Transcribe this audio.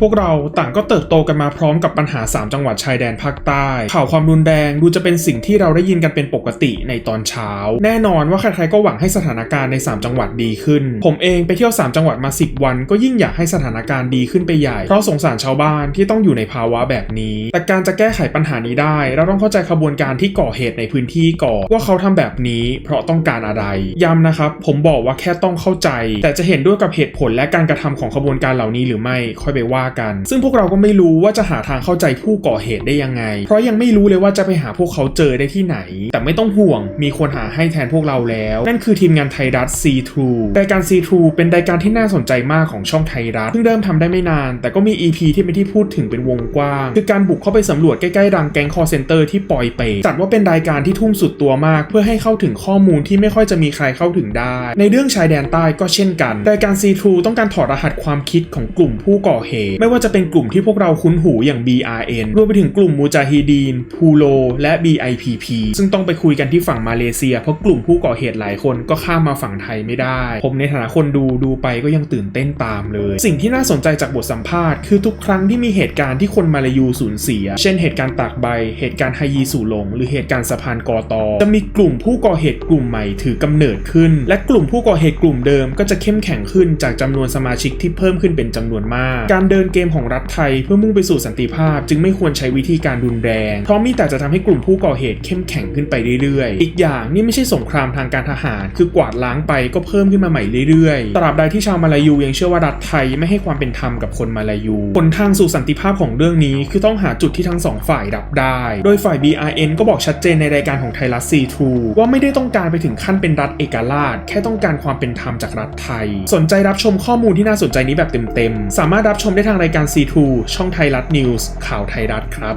พวกเราต่างก็เติบโตกันมาพร้อมกับปัญหา 3 จังหวัดชายแดนภาคใต้ ข่าวความรุนแรงดูจะเป็นสิ่งที่เราได้ยินกันเป็นปกติในตอนเช้า แน่นอนว่าใครๆก็หวังให้สถานการณ์ใน 3 จังหวัดดีขึ้น ผมเองไปเที่ยว 3 จังหวัดมา 10 วัน ก็ยิ่งอยากให้สถานการณ์ดีขึ้นไปใหญ่ เพราะสงสารชาวบ้านที่ต้องอยู่ในภาวะแบบนี้ แต่การจะแก้ไขปัญหานี้ได้ เราต้องเข้าใจขบวนการที่ก่อเหตุในพื้นที่ก่อนว่าเขาทำแบบนี้ เพราะต้องการอะไร ย้ำนะครับ ผมบอกว่าแค่ต้องเข้าใจ แต่จะเห็นด้วยกับเหตุผลและการกระทำของขบวนการเหล่านี้หรือไม่ค่อยไปว่ากัน ซึ่งพวกเราก็ไม่รู้ว่าจะหาทางเข้าใจผู้ก่อเหตุได้ยังไง เพราะยังไม่รู้เลยว่าจะไปหาพวกเขาเจอได้ที่ไหน แต่ไม่ต้องห่วง มีคนหาให้แทนพวกเราแล้ว นั่นคือทีมงานไทยรัฐ C True รายการ C True เป็นรายการที่น่าสนใจมากของช่องไทยรัฐเพิ่งเริ่มทำได้ไม่นาน แต่ก็มี EP ที่เป็นที่พูดถึงเป็นวงกว้าง คือการบุกเข้าไปสำรวจใกล้ๆรังแก๊งคอเซนเตอร์ที่ปล่อยเปจัดว่าเป็นรายการที่ทุ่มสุดตัวมาก เพื่อให้เข้าถึงข้อมูลที่ไม่ค่อยจะมีใครเข้าถึงได้ ในเรื่องชายแดนใต้ก็เช่นกันรายการ C True ต้องการถอดรหัสความคิดของกลุ่มผู้ก่อเหตุไม่ว่าจะเป็นกลุ่มที่พวกเราคุ้นหูอย่าง BRN รวมไปถึงกลุ่มมูจาฮิดีนพูโล และ BIPP ซึ่งต้องไปคุยกันที่ฝั่งมาเลเซีย เพราะกลุ่มผู้ก่อเหตุหลายคนก็ข้ามมาฝั่งไทยไม่ได้ ผมในฐานะคนดูดูไปก็ยังตื่นเต้นตามเลย สิ่งที่น่าสนใจจากบทสัมภาษณ์คือทุกครั้งที่มีเหตุการณ์ที่คนมาลายูสูญเสีย เช่นเหตุการณ์ตากใบ เหตุการณ์ไฮยีสู่หลง หรือเหตุการณ์สะพานกอตอจะมีกลุ่มผู้ก่อเหตุกลุ่มใหม่ถือกำเนิดขึ้น และกลุ่มผู้ก่อเหตุกลุ่มเดิมก็จะเข้มแข็งขึ้นจากจำนวนสมาชิกที่เพิ่มขึ้นเป็นจำนวนมาก การเดินเกมของรัฐไทยเพื่อมุ่งไปสู่สันติภาพ จึงไม่ควรใช้วิธีการรุนแรง เพราะมีแต่จะทำให้กลุ่มผู้ก่อเหตุเข้มแข็งขึ้นไปเรื่อยๆ อีกอย่างนี่ไม่ใช่สงครามทางการทหาร คือกวาดล้างไปก็เพิ่มขึ้นมาใหม่เรื่อยๆ ตราบใดที่ชาวมาลายูยังเชื่อว่ารัฐไทยไม่ให้ความเป็นธรรมกับคนมาลายูหนทางสู่สันติภาพของเรื่องนี้ คือต้องหาจุดที่ทั้งสองฝ่ายรับได้ โดยฝ่าย BRN ก็บอกชัดเจนในรายการของไทยรัฐ C2 ว่าไม่ได้ต้องการไปถึงขั้นเป็นรัฐเอกราช แค่ต้องการความเป็นธรรมจากรัฐไทย สนใจรับชมข้อมูลที่น่าสนใจนี้แบบเต็มๆ สามารถรับชมได้ทางรายการ C2 ช่องไทยรัฐนิวส์ข่าวไทยรัฐครับ